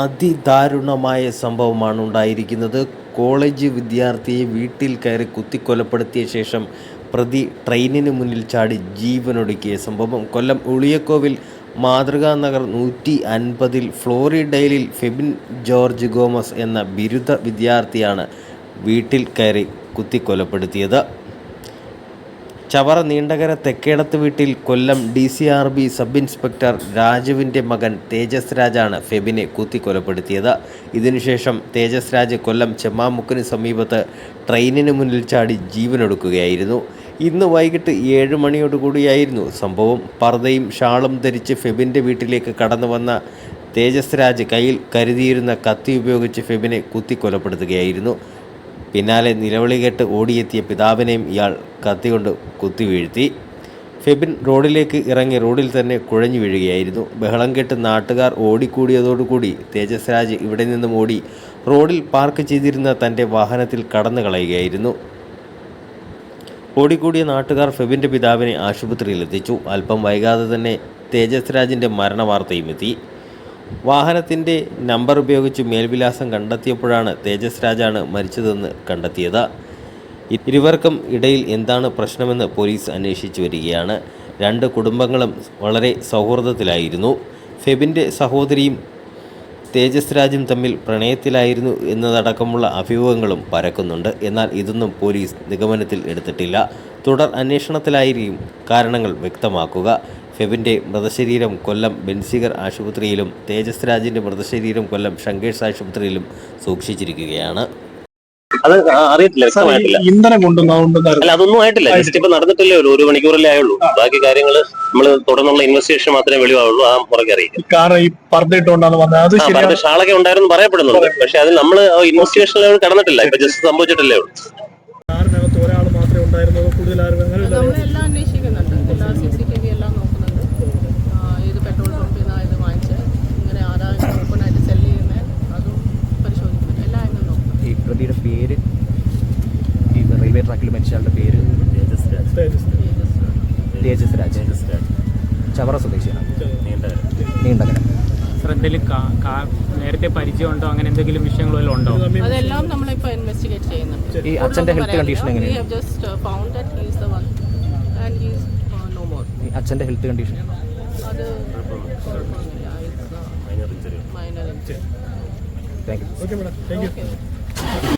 അതിദാരുണമായ സംഭവമാണ് ഉണ്ടായിരിക്കുന്നത്. കോളേജ് വിദ്യാർത്ഥിയെ വീട്ടിൽ കയറി കുത്തിക്കൊലപ്പെടുത്തിയ ശേഷം പ്രതി ട്രെയിനിന് മുന്നിൽ ചാടി ജീവനൊടുക്കിയ സംഭവം. കൊല്ലം ഉളിയക്കോവിൽ മാതൃകാ നഗർ നൂറ്റി അൻപതിൽ ഫ്ലോറിഡയിലിൽ ഫെബിൻ ജോർജ് ഗോമസ് എന്ന ബിരുദ വിദ്യാർത്ഥിയാണ് വീട്ടിൽ കയറി കുത്തിക്കൊലപ്പെടുത്തിയത്. ചവറ നീണ്ടകര തെക്കേടത്ത് വീട്ടിൽ Kollam D C R B sub inspector രാജുവിന്റെ മകൻ തേജസ് രാജാണ് ഫെബിനെ കൂത്തിക്കൊലപ്പെടുത്തിയത്. ഇതിനുശേഷം തേജസ് രാജ് കൊല്ലം ചെമ്മാമുക്കിന് സമീപത്ത് ട്രെയിനിന് മുന്നിൽ ചാടി ജീവനൊടുക്കുകയായിരുന്നു. ഇന്ന് വൈകിട്ട് ഏഴ് മണിയോടുകൂടിയായിരുന്നു സംഭവം. പർദ്ദയും ഷാളും ധരിച്ച് ഫെബിന്റെ വീട്ടിലേക്ക് കടന്നു വന്ന തേജസ് രാജ് കയ്യിൽ കരുതിയിരുന്ന കത്തി ഉപയോഗിച്ച് ഫെബിനെ കുത്തിക്കൊലപ്പെടുത്തുകയായിരുന്നു. പിന്നാലെ നിലവിളി കേട്ട് ഓടിയെത്തിയ പിതാവിനെയും ഇയാൾ കത്തികൊണ്ട് കുത്തി വീഴ്ത്തി ഫെബിൻ റോഡിലേക്ക് ഇറങ്ങി റോഡിൽ തന്നെ കുഴഞ്ഞു വീഴുകയായിരുന്നു. ബഹളം കേട്ട് നാട്ടുകാർ ഓടിക്കൂടിയതോടുകൂടി തേജസ് രാജ് ഇവിടെ നിന്നും ഓടി റോഡിൽ പാർക്ക് ചെയ്തിരുന്ന തന്റെ വാഹനത്തിൽ കടന്നു കളയുകയായിരുന്നു. ഓടിക്കൂടിയ നാട്ടുകാർ ഫെബിന്റെ പിതാവിനെ ആശുപത്രിയിൽ എത്തിച്ചു അല്പം വൈകാതെ തന്നെ തേജസ് രാജിന്റെ മരണവാർത്തയും എത്തി വാഹനത്തിന്റെ നമ്പർ ഉപയോഗിച്ച് മേൽവിലാസം കണ്ടെത്തിയപ്പോഴാണ് തേജസ് രാജാണ് മരിച്ചതെന്ന് കണ്ടെത്തിയത്. ഇരുവർക്കും ഇടയിൽ എന്താണ് പ്രശ്നമെന്ന് പോലീസ് അന്വേഷിച്ചു വരികയാണ്. രണ്ട് കുടുംബങ്ങളും വളരെ സൗഹൃദത്തിലായിരുന്നു. ഫെബിന്റെ സഹോദരിയും തേജസ് രാജും തമ്മിൽ പ്രണയത്തിലായിരുന്നു എന്നതടക്കമുള്ള അഭ്യൂഹങ്ങളും പരക്കുന്നുണ്ട്. എന്നാൽ ഇതൊന്നും പോലീസ് നിഗമനത്തിൽ എടുത്തിട്ടില്ല. തുടർ അന്വേഷണത്തിലായിരിക്കും കാരണങ്ങൾ വ്യക്തമാക്കുക. ഫെബിന്റെ മൃതശരീരം കൊല്ലം ബെൻസിഗർ ആശുപത്രിയിലും തേജസ് രാജിന്റെ മൃതശരീരം കൊല്ലം ഷങ്കേഴ്സ് ആശുപത്രിയിലും സൂക്ഷിച്ചിരിക്കുകയാണ്. അത് ആ- അറിയത്തില്ല വ്യക്തമായിട്ടില്ല. ഇന്ധനം കൊണ്ടുവന്നുണ്ടെന്ന് അല്ല അതൊന്നും ആയിട്ടില്ല. ജസ്റ്റ് ഇപ്പൊ നടന്നിട്ടില്ലേ ഒരു ഒരു മണിക്കൂറല്ലേ ആയുള്ളൂ. ബാക്കി കാര്യങ്ങൾ നമ്മൾ തുടർന്നുള്ള ഇൻവെസ്റ്റിഗേഷൻ മാത്രമേ വെളിവാവുള്ളൂ. ആ പുറകെ അറിയിക്കും. കാരണം ഈ വന്നത്. അത് ഷാളൊക്കെ ഉണ്ടായിരുന്നു പറയപ്പെടുന്നുണ്ട്. പക്ഷെ അത് നമ്മൾ ഇൻവെസ്റ്റിഗേഷനിൽ കടന്നിട്ടില്ല. ഇപ്പൊ ജസ്റ്റ് സംഭവിച്ചിട്ടില്ലേ ഉള്ളൂ. കാറിനകത്ത് ഒരാൾ മാത്രമേ ഉണ്ടായിരുന്നുള്ളൂ. കൂടുതൽ ആരും അങ്ങനെ പേര്? ഈ റെയിൽവേ ട്രാക്കിൽ മരിച്ച ആളുടെ പേര്? തേജസ്. തേജസ് രാജ് ചവറ സ്വദേശിയാണ്. നീണ്ടകര. സർ എന്തെങ്കിലും നേരത്തെ പരിചയമുണ്ടോ? അങ്ങനെ എന്തെങ്കിലും വിഷയങ്ങൾ വല്ലതും ഉണ്ടോ? അതെല്ലാം നമ്മളിപ്പോൾ ഇൻവെസ്റ്റിഗേറ്റ് ചെയ്യുന്നുണ്ട്. ഈ അച്ഛന്റെ ഹെൽത്ത് കണ്ടീഷൻ എങ്ങനെയാണ് We have just uh, found that he is the one. And he is uh, ഈ അച്ഛന്റെ ഹെൽത്ത് കണ്ടീഷൻ അത് കുഴപ്പമൊന്നുമില്ല minor injury thank you okay madam thank you